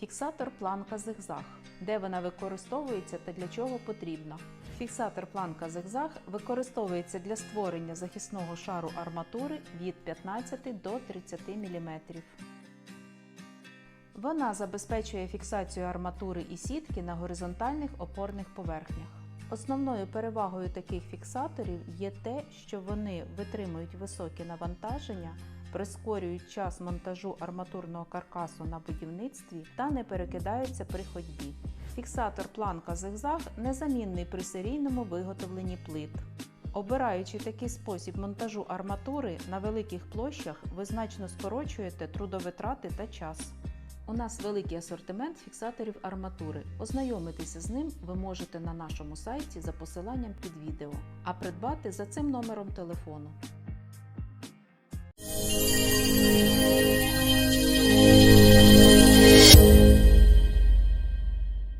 Фіксатор планка зигзаг. Де вона використовується та для чого потрібна? Фіксатор планка зигзаг використовується для створення захисного шару арматури від 15 до 30 мм. Вона забезпечує фіксацію арматури і сітки на горизонтальних опорних поверхнях. Основною перевагою таких фіксаторів є те, що вони витримують високі навантаження, прискорюють час монтажу арматурного каркасу на будівництві та не перекидаються при ходьбі. Фіксатор планка зигзаг незамінний при серійному виготовленні плит. Обираючи такий спосіб монтажу арматури на великих площах, ви значно скорочуєте трудовитрати та час. У нас великий асортимент фіксаторів арматури. Ознайомитися з ним ви можете на нашому сайті за посиланням під відео, а придбати за цим номером телефону.